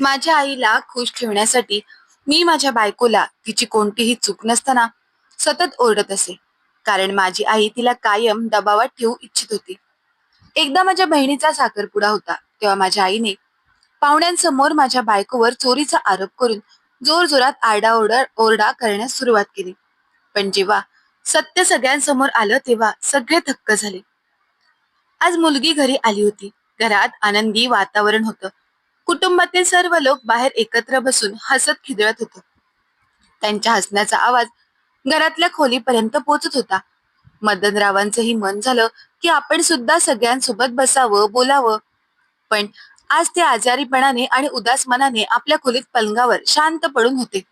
माझ्या आईला खुश ठेवण्यासाठी मी माझ्या बायकोला तिची कोणतीही चूक नसताना सतत ओरडत असे. कारण माझी आई तिला कायम दबावात ठेवू इच्छित होती. एकदा माझ्या बहिणीचा साखरपुडा होता तेव्हा माझ्या आईने पाहुण्यांसमोर माझ्या बायकोवर चोरीचा आरोप करून जोरजोरात आरडाओरडा ओरडा करण्यास सुरुवात केली. पण जेव्हा सत्य सगळ्यांसमोर आलं तेव्हा सगळे थक्क झाले. आज मुलगी घरी आली होती. घरात आनंदी वातावरण होतं. कुटुंबातील सर्व लोक बाहेर एकत्र बसून हसत खिदळत होते. त्यांच्या हसण्याचा आवाज घरातल्या खोलीपर्यंत पोचत होता. मदनरावांचंही मन झालं की आपण सुद्धा सगळ्यांसोबत बसावं बोलावं. पण आज ते आजारीपणाने आणि उदास मनाने आपल्या खोलीत पलंगावर शांत पडून होते.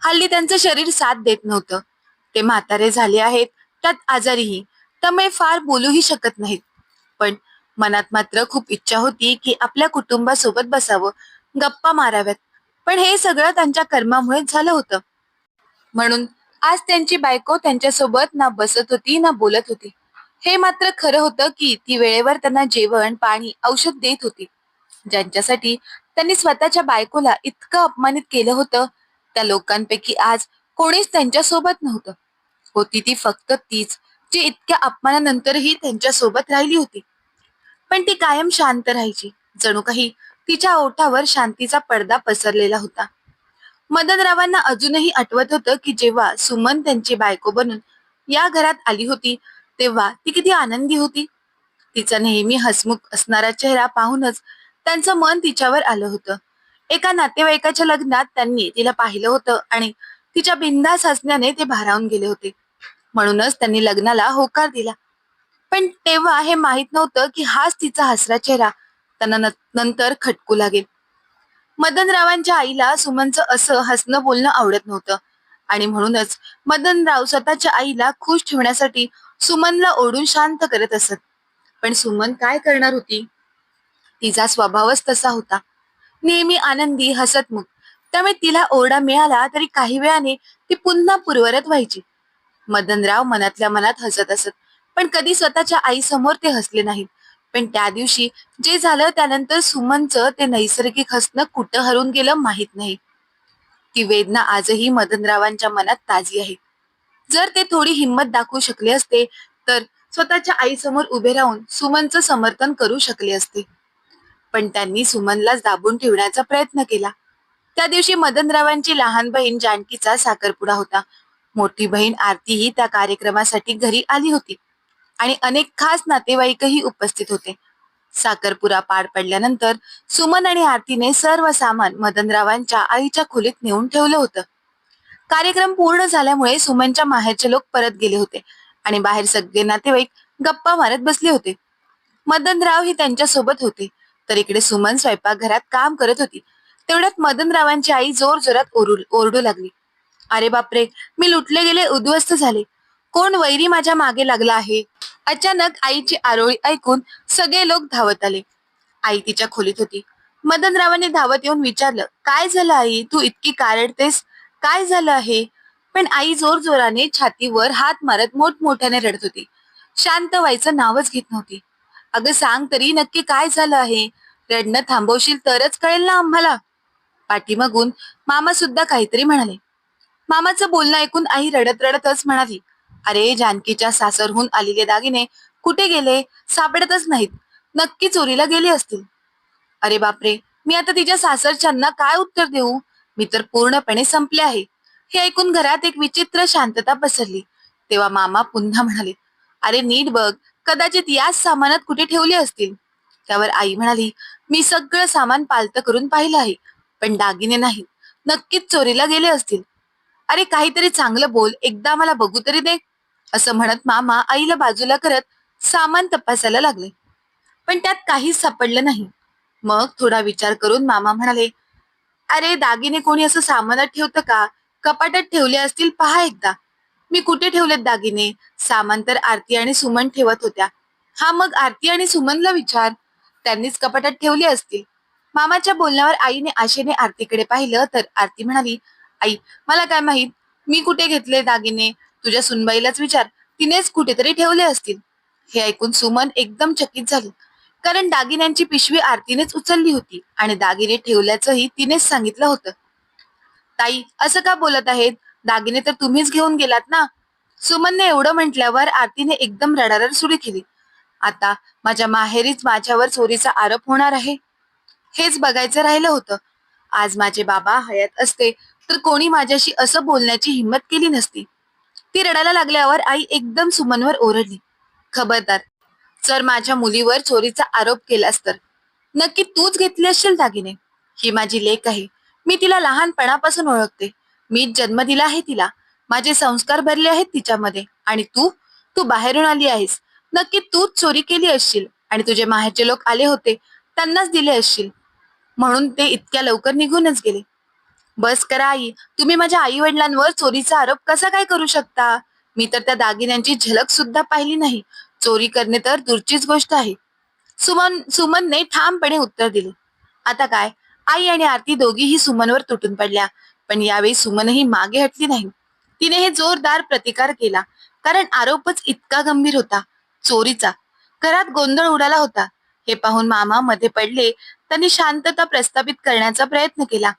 हल्ली त्यांचं शरीर साथ देत नव्हतं. ते म्हातारे झाले आहेत त्यात आजारीही. त्यामुळे फार बोलूही शकत नाहीत. पण मनात मात्र खूप इच्छा होती की आपल्या कुटुंबासोबत बसावं गप्पा माराव्यात. पण हे सगळं त्यांच्या कर्मामुळेच झालं होतं. म्हणून आज त्यांची बायको त्यांच्यासोबत ना बसत होती ना बोलत होती. हे मात्र खरं होतं की ती वेळेवर त्यांना जेवण पाणी औषध देत होती. ज्यांच्यासाठी त्यांनी स्वतःच्या बायकोला इतकं अपमानित केलं होतं त्या लोकांपैकी आज कोणीच त्यांच्यासोबत नव्हतं. होती ती फक्त तीच जी इतक्या अपमानानंतरही त्यांच्यासोबत राहिली होती. पण ती कायम शांत राहायची. जणू काही तिच्या ओठावर शांतीचा पडदा पसरलेला होता. मदनरावांना अजूनही आठवत होतं की जेव्हा सुमन त्यांची बायको बनून या घरात आली होती तेव्हा ती किती आनंदी होती. तिचा नेहमी हसमुख असणारा चेहरा पाहूनच त्यांचं मन तिच्यावर आलं होतं. एका नातेवाईकाच्या लग्नात त्यांनी तिला पाहिलं होतं आणि तिच्या बिंदास हसण्याने ते भारावून गेले होते. म्हणूनच त्यांनी लग्नाला होकार दिला. पण तेव्हा हे माहीत नव्हतं की हाच तिचा हसरा चेहरा त्यांना न- नंतर खटकू लागेल. मदनरावांच्या आईला सुमनचं असं हसणं बोलणं आवडत नव्हतं. आणि म्हणूनच मदनराव स्वतःच्या आईला खुश ठेवण्यासाठी सुमनला ओढून शांत करत असत. पण सुमन काय करणार होती? तिचा स्वभावच तसा होता. नेहमी आनंदी हसतमुख. त्यामुळे तिला ओरडा मिळाला तरी काही वेळाने ती पुन्हा पूर्वरत व्हायची. मदनराव मनातल्या मनात हसत असत. पण कधी स्वतःच्या आईसमोर ते हसले नाहीत. पण त्या दिवशी जे झालं त्यानंतर सुमनचं ते नैसर्गिक हसणं कुठं हरून गेलं माहीत नाही. ती वेदना आजही मदनरावांच्या मनात ताजी आहे. जर ते थोडी हिंमत दाखवू शकले असते तर स्वतःच्या आईसमोर उभे राहून सुमनचं समर्थन करू शकले असते. पण त्यांनी सुमनला दाबून ठेवण्याचा प्रयत्न केला. त्या दिवशी मदनरावांची लहान बहीण जानकीचा साखरपुडा होता. मोठी बहीण आरतीही त्या कार्यक्रमासाठी घरी आली होती. आणि अनेक खास नातेवाईकही उपस्थित होते. साखरपुरा पार पडल्यानंतर सुमन आणि आरतीने सर्व सामान मदनरावांच्या आईच्या खोलीत नेऊन ठेवलं होतं. कार्यक्रम पूर्ण झाल्यामुळे सुमनच्या माहेरचे लोक परत गेले होते आणि बाहेर सगळे नातेवाईक गप्पा मारत बसले होते. मदनराव ही त्यांच्यासोबत होते तर इकडे सुमन स्वयंपाकघरात काम करत होती. तेवढ्यात मदनरावांची आई जोर जोरात ओरडू ओरडू लागली. अरे बापरे मी लुटले गेले उद्ध्वस्त झाले. कोण वैरी माझ्या मागे लागला आहे? अचानक आईची आरोळी ऐकून सगळे लोक धावत आले. आई तिच्या खोलीत होती. मदनरावांनी धावत येऊन विचारलं काय झालं आई? तू इतकी कारडतेस? काय झालं आहे? पण आई जोर जोराने छातीवर हात मारत मोठमोठ्याने रडत होती. शांत व्हायचं नावच घेत नव्हती. अगं सांग तरी नक्की काय झालं आहे? रडणं थांबवशील तरच कळेल ना आम्हाला. पाठीमागून मामा सुद्धा काहीतरी म्हणाले. मामाचं बोलणं ऐकून आई रडत रडतच म्हणाली अरे जानकीच्या सासरहून आलेले दागिने कुठे गेले? सापडतच नाहीत. नक्की चोरीला गेले असतील. अरे बापरे मी आता तिच्या सासरच्यांना काय उत्तर देऊ? मी तर पूर्णपणे संपले आहे. हे ऐकून घरात एक विचित्र शांतता पसरली. तेव्हा मामा पुन्हा म्हणाले अरे नीट बघ कदाचित याच सामानात कुठे ठेवले असतील? त्यावर आई म्हणाली मी सगळं सामान पालत करून पाहिलं आहे पण दागिने नाही नक्कीच चोरीला गेले असतील. अरे काहीतरी चांगलं बोल. एकदा मला बघू तरी दे. असं म्हणत मामा आईला बाजूला करत सामान तपासायला लागले. पण त्यात काहीच सापडलं नाही. मग थोडा विचार करून मामा म्हणाले अरे दागिने कोणी असं सामानात ठेवतं का? कपाटात ठेवले असतील पहा एकदा. मी कुठे ठेवलेत दागिने? सामान तर आरती आणि सुमन ठेवत होत्या. हा मग आरती आणि सुमनला विचार. त्यांनीच कपाटात ठेवले असतील. मामाच्या बोलण्यावर आईने आशेने आरतीकडे पाहिलं तर आरती म्हणाली आई मला काय माहीत? मी कुठे घेतले दागिने? तुझ्या सुनबाईलाच विचार. तिनेच कुठेतरी ठेवले असतील. हे ऐकून सुमन एकदम चकित झाली. कारण दागिन्यांची पिशवी आरतीनेच उचलली होती आणि दागिने ठेवल्याचंही तिनेच सांगितलं होतं. ताई असं का बोलत आहेत? दागिने तर तुम्हीच घेऊन गेलात ना? सुमनने एवढं म्हटल्यावर आरतीने एकदम रडारड सुरू केली. आता माझ्या माहेरीच माझ्यावर चोरीचा आरोप होणार आहे. हेच बघायचं राहिलं होतं. आज माझे बाबा हयात असते तर कोणी माझ्याशी असं बोलण्याची हिंमत केली नसती. ती रडायला लागल्यावर आई एकदम सुमनवर ओरडली. खबरदार जर माझ्या मुलीवर चोरीचा आरोप केलास तर. नक्की तूच घेतली असशील दागिने. ही माझी लेख आहे. मी तिला लहानपणापासून ओळखते. मी जन्म दिला आहे तिला. माझे संस्कार भरले आहेत तिच्यामध्ये. आणि तू तू बाहेरून आली आहेस. नक्की तूच चोरी केली असशील आणि तुझे माहेरचे लोक आले होते. त्यांनाच दिले असशील. म्हणून ते इतक्या लवकर निघूनच गेले. बस करा आई. तुम्ही माझ्या आई वडिलांवर चोरीचा आरोप कसा काय करू शकता? मी तर त्या दागिन्यांची झलक सुद्धा पाहिली नाही. चोरी करणे तर दूरचीच गोष्ट आहे. सुमन सुमनने ठामपणे उत्तर दिले. आता काय? आई आणि आरती दोघीही सुमनवर तुटून पडल्या. पण यावेळी सुमनही मागे हटली नाही. तिने हे जोरदार प्रतिकार केला. कारण आरोपच इतका गंभीर होता. चोरीचा. घरात गोंधळ उडाला होता. हे पाहून मामा मध्ये पडले. त्यांनी शांतता प्रस्थापित करण्याचा प्रयत्न केला.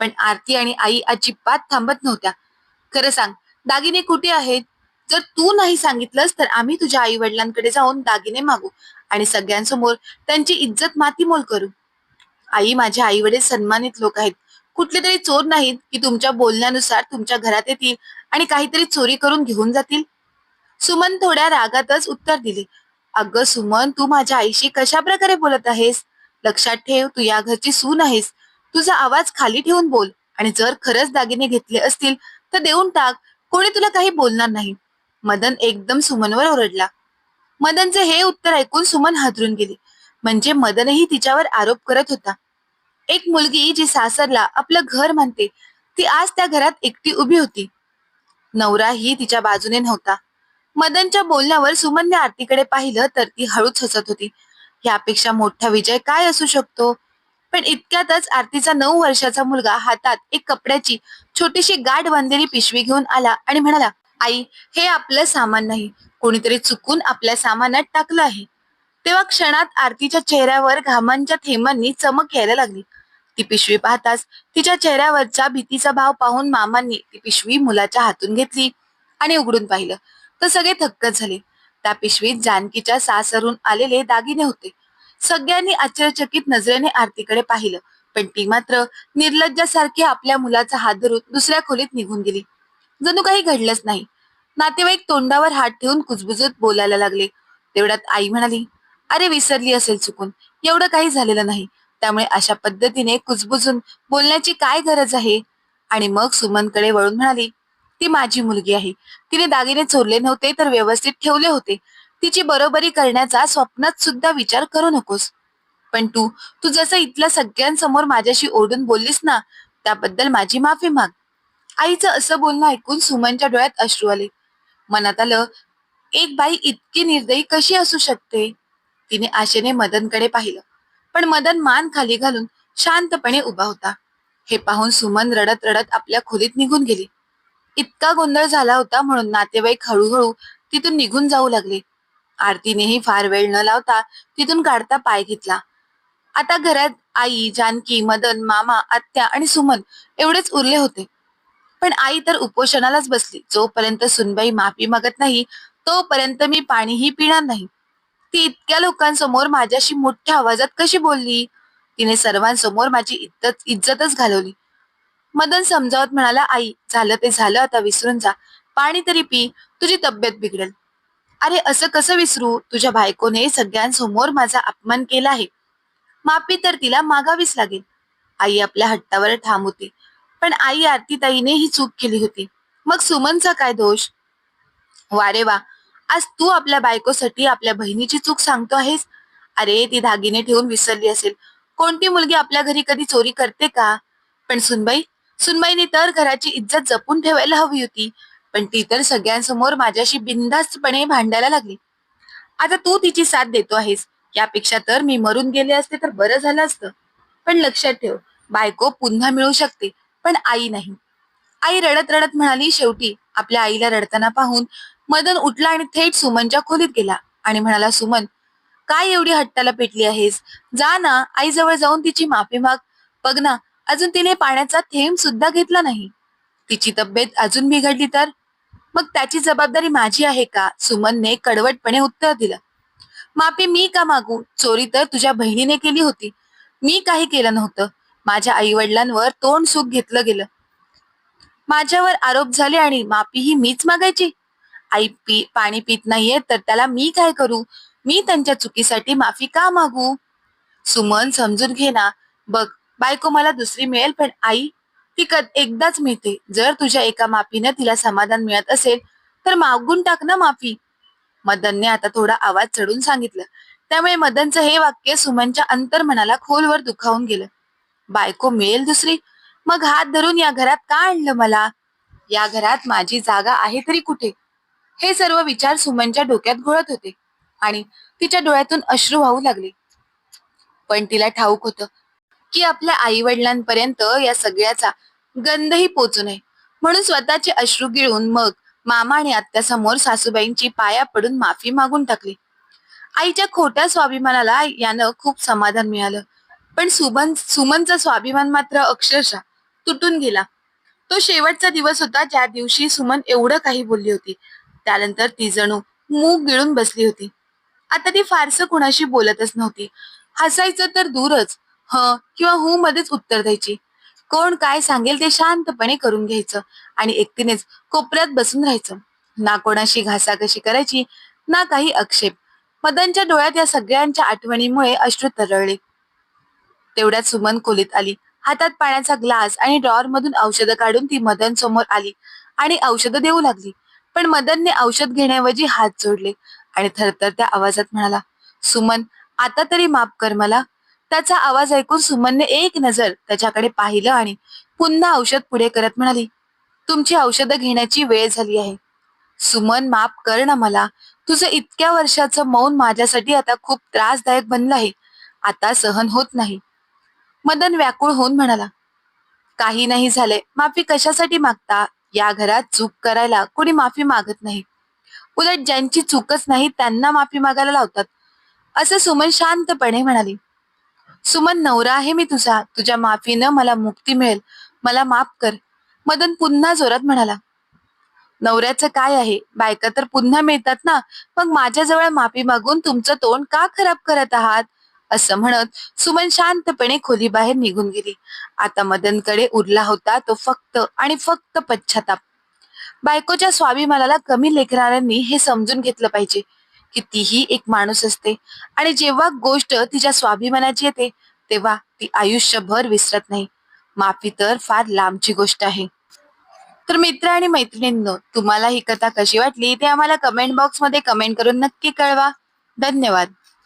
पण आरती आणि आई अजिबात थांबत नव्हत्या. खरं सांग दागिने कुठे आहेत? जर तू नाही सांगितलंस तर आम्ही तुझ्या आई वडिलांकडे जाऊन दागिने मागू आणि सगळ्यांसमोर त्यांची इज्जत मातीमोल करू. आई माझे आई वडील सन्मानित लोक आहेत. कुठले तरी चोर नाहीत की तुमच्या बोलण्यानुसार तुमच्या घरात येतील आणि काहीतरी चोरी करून घेऊन जातील. सुमन थोड्या रागातच उत्तर दिले. अगं सुमन तू माझ्या आईशी कशा प्रकारे बोलत आहेस? लक्षात ठेव तू या घरची सून आहेस. तुझा आवाज खाली ठेवून बोल. आणि जर खरंच दागिने घेतले असतील तर देऊन टाक. कोणी तुला काही बोलणार नाही. मदन एकदम सुमनवर ओरडला. मदनचे हे उत्तर ऐकून सुमन हादरून गेली. म्हणजे मदनही तिच्यावर आरोप करत होता. एक मुलगी जी सासरला आपलं घर म्हणते ती आज त्या घरात एकटी उभी होती. नवराही तिच्या बाजूने नव्हता. मदनच्या बोलण्यावर सुमनने आरतीकडे पाहिलं तर ती हळूच हसत होती. यापेक्षा मोठा विजय काय असू शकतो? पण इतक्यातच आरतीचा नऊ वर्षाचा मुलगा हातात एक कपड्याची छोटीशी गाठ बांधलेली पिशवी घेऊन आला आणि म्हणाला आई हे आपलं सामान नाही. कोणीतरी चुकून आपल्या सामानात टाकलं आहे. तेव्हा क्षणात आरतीच्या चेहऱ्यावर घामांच्या थेंबांनी चमक यायला लागली. ती पिशवी पाहताच तिच्या चेहऱ्यावरचा भीतीचा भाव पाहून मामांनी ती पिशवी मुलाच्या हातून घेतली आणि उघडून पाहिलं. तर सगळे थक्कच झाले. त्या पिशवीत जानकीच्या सासरून आलेले दागिने होते. सगळ्यांनी आश्चर्यचकित नजरेने आरतीकडे पाहिलं. पण ती मात्र निर्लज्जासारखी आपल्या मुलाचा हात धरून दुसऱ्या खोलीत निघून गेली. जणू काही घडलंच नाही. नातेवाईक तोंडावर हात ठेवून कुजबुजत बोलायला लागले. तेवढ्यात आई म्हणाली अरे विसरली असेल चुकून. एवढं काही झालेलं नाही. त्यामुळे अशा पद्धतीने कुजबुजून बोलण्याची काय गरज आहे? आणि मग सुमनकडे वळून म्हणाली ती माझी मुलगी आहे. तिने दागिने चोरले नव्हते तर व्यवस्थित ठेवले होते. तिची बरोबरी करण्याचा स्वप्नात सुद्धा विचार करू नकोस. पण तू तू जसं इथल्या सगळ्यांसमोर माझ्याशी ओरडून बोललीस ना त्याबद्दल माझी माफी माग. आईचं असं बोलणं ऐकून सुमनच्या डोळ्यात अश्रू आले. मनात आलं एक बाई इतकी निर्दयी कशी असू शकते? तिने आशेने मदनकडे पाहिलं. पण मदन मान खाली घालून शांतपणे उभा होता. हे पाहून सुमन रडत रडत आपल्या खोलीत निघून गेली. इतका गोंधळ झाला होता म्हणून नातेवाईक हळूहळू तिथून निघून जाऊ लागले. आरतीनेही फार वेळ न लावता तिथून काढता पाय घेतला. आता घरात आई जानकी मदन मामा आत्या आणि सुमन एवढेच उरले होते. पण आई तर उपोषणालाच बसली. जोपर्यंत सुनबाई माफी मागत नाही तोपर्यंत मी पाणीही पिणार नाही. ती इतक्या लोकांसमोर माझ्याशी मोठ्या आवाजात कशी बोलली? तिने सर्वांसमोर माझी इज्जत इज्जतच घालवली. मदन समजावत म्हणाला आई झालं ते झालं आता विसरून जा. पाणी तरी पी. तुझी तब्येत बिघडेल. अरे असं कसं विसरू? तुझ्या बायकोने सगळ्यांसमोर माझा अपमान केला आहे. माफी तर तिला मागावीच लागेल. आई आपल्या हट्टावर ठाम होती. पण आई आरतीताईने ही चूक केली होती. मग सुमनचा काय दोष? वारे वा आज तू आपल्या बायकोसाठी आपल्या बहिणीची चूक सांगतो आहेस? अरे ती दागिने ठेवून विसरली असेल. कोणती मुलगी आपल्या घरी कधी चोरी करते का? पण सुनबाई सुनबाईने तर घराची इज्जत जपून ठेवायला हवी होती. पण ती तर सगळ्यांसमोर माझ्याशी बिनधास्तपणे भांडायला लागली. आता तू तिची साथ देतो आहेस. यापेक्षा तर मी मरून गेले असते तर बरं झालं असतं. पण लक्षात ठेव बायको पुन्हा मिळू शकते पण आई नाही. आई रडत रडत म्हणाली शेवटी आपल्या आईला रडताना पाहून मदन उठला आणि थेट सुमनच्या खोलीत गेला आणि म्हणाला सुमन काय एवढी हट्टाला पेटली आहेस? जा ना आईजवळ जाऊन तिची माफी माग. बघ ना अजून तिने पाण्याचा थेंब सुद्धा घेतला नाही. तिची तब्येत अजून बिघडली तर? मग त्याची जबाबदारी माझी आहे का? सुमनने कडवटपणे उत्तर दिलं. माफी मी का मागू? चोरी तर तुझ्या बहिणीने केली होती. मी काही केलं नव्हतं. माझ्या आई वडिलांवर तोंड सुख घेतलं गेलं. माझ्यावर आरोप झाले आणि माफी ही मीच मागायची? आई पी पाणी पित नाहीये तर त्याला मी काय करू? मी त्यांच्या चुकीसाठी माफी का मागू? सुमन समजून घे ना बघ बायको मला दुसरी मिळेल पण आई ती एकदाच मिळते. जर तुझ्या एका माफीनं तिला समाधान मिळत असेल तर मागून टाक ना माफी. मदनने आता थोडा आवाज चढून सांगितलं. त्यामुळे मदनचं हे वाक्य सुमनच्या अंतर्मनाला खोलवर दुखावून गेलं. बायको मिळेल दुसरी? मग हात धरून या घरात का आणलं मला? या घरात माझी जागा आहे तरी कुठे? हे सर्व विचार सुमनच्या डोक्यात घोळत होते आणि तिच्या डोळ्यातून अश्रू वाहू लागले. पण तिला ठाऊक होतं की आपल्या आई वडिलांपर्यंत या सगळ्याचा गंधही पोचू नये. म्हणून स्वतःचे अश्रू गिळून मग मामा आणि आत्यासमोर सासूबाईंची पाया पडून माफी मागून टाकली. आईच्या खोट्या स्वाभिमानाला यानं खूप समाधान मिळालं. पण सुमन सुमनचा स्वाभिमान मात्र अक्षरशः तुटून गेला. तो शेवटचा दिवस होता ज्या दिवशी सुमन एवढं काही बोलली होती. त्यानंतर ती जणू मूग गिळून बसली होती. आता ती फारसं कुणाशी बोलतच नव्हती. हसायचं तर दूरच ह किंवा हू मध्येच उत्तर द्यायची. कोण काय सांगेल ते शांतपणे करून घ्यायचं आणि एकटीनेच कोपऱ्यात बसून राहायचं. ना कोणाशी घासाघशी करायची ना काही आक्षेप. मदनच्या डोळ्यात या सगळ्यांच्या आठवणीमुळे अश्रू तरळले. तेवढ्यात सुमन खोलीत आली. हातात पाण्याचा ग्लास आणि ड्रॉवर मधून औषधं काढून ती मदन समोर आली आणि औषधं देऊ लागली. पण मदनने औषध घेण्याऐवजी हात जोडले आणि थरथरत्या आवाजात म्हणाला सुमन आता तरी माफ कर मला. त्याचा आवाज ऐकून सुमनने एक नजर त्याच्याकडे पाहिलं आणि पुन्हा औषध पुढे करत म्हणाली तुमची औषधं घेण्याची वेळ झाली आहे. सुमन माफ कर ना मला. तुझं इतक्या वर्षाचं मौन माझ्यासाठी आता खूप त्रासदायक बनलं आहे. आता सहन होत नाही. मदन व्याकुळ होऊन म्हणाला काही नाही झाले माफी कशासाठी मागता? या घरात चूक करायला कोणी माफी मागत नाही. उलट ज्यांची चूकच नाही त्यांना माफी मागायला लावतात. असं सुमन शांतपणे म्हणाली सुमन नवरा आहे मी तुझा. तुझ्या माफीनं मला मुक्ती मिळेल. मला माफ कर. मदन पुन्हा जोरात म्हणाला. नवऱ्याचं काय आहे? बायका तर पुन्हा मिळतात ना? मग माझ्याजवळ माफी मागून तुमचं तोंड का खराब करत आहात? असं म्हणत सुमन शांतपणे खोली बाहेर निघून गेली. आता मदनकडे उरला होता तो फक्त आणि फक्त पश्चाताप. बायकोच्या स्वाभिमानाला कमी लेखणाऱ्यांनी हे समजून घेतलं पाहिजे. तीही एक माणूस असते आणि जेव्हा गोष्ट तिच्या स्वाभिमानाची येते तेव्हा ती आयुष्यभर विसरत नाही. माफी तर फार लांबची गोष्ट आहे. तर मित्र आणि मैत्रिणींनो तुम्हाला ही कथा कशी वाटली ते आम्हाला कमेंट बॉक्समध्ये कमेंट करून नक्की कळवा. धन्यवाद.